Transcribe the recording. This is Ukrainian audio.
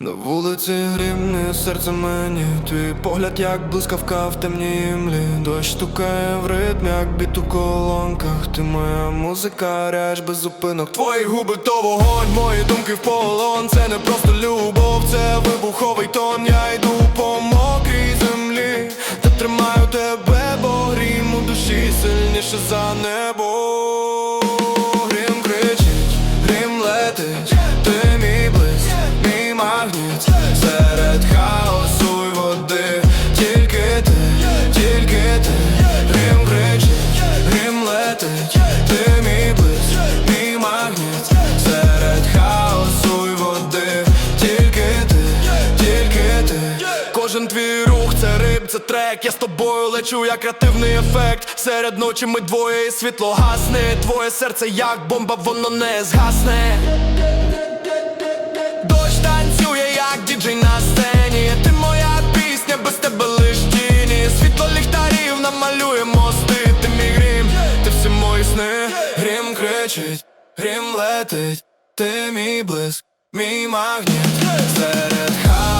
На вулиці грімне серце мені Твій погляд як блискавка в темній імлі. Дощ стукає в ритм, як біт у колонках. Ти моя музика, ряж без зупинок. Твої губи то вогонь, мої думки в полон. Це не просто любов, це вибуховий тон. Я йду по мокрій землі Та тримаю тебе, бо грім у душі сильніше за небо Кожен твій рух це риб, це трек, я з тобою лечу, як креативний ефект. Серед ночі ми двоє і світло гасне. Твоє серце як бомба, воно не згасне. Дощ танцює, як діджей на сцені. Ти моя пісня, без тебе лиш тіні. Світло ліхтарів намалює мости. Ти мій грім, ти всі мої сни. Грім кричить, грім летить. Ти мій блиск, мій магніт. Серед хаосу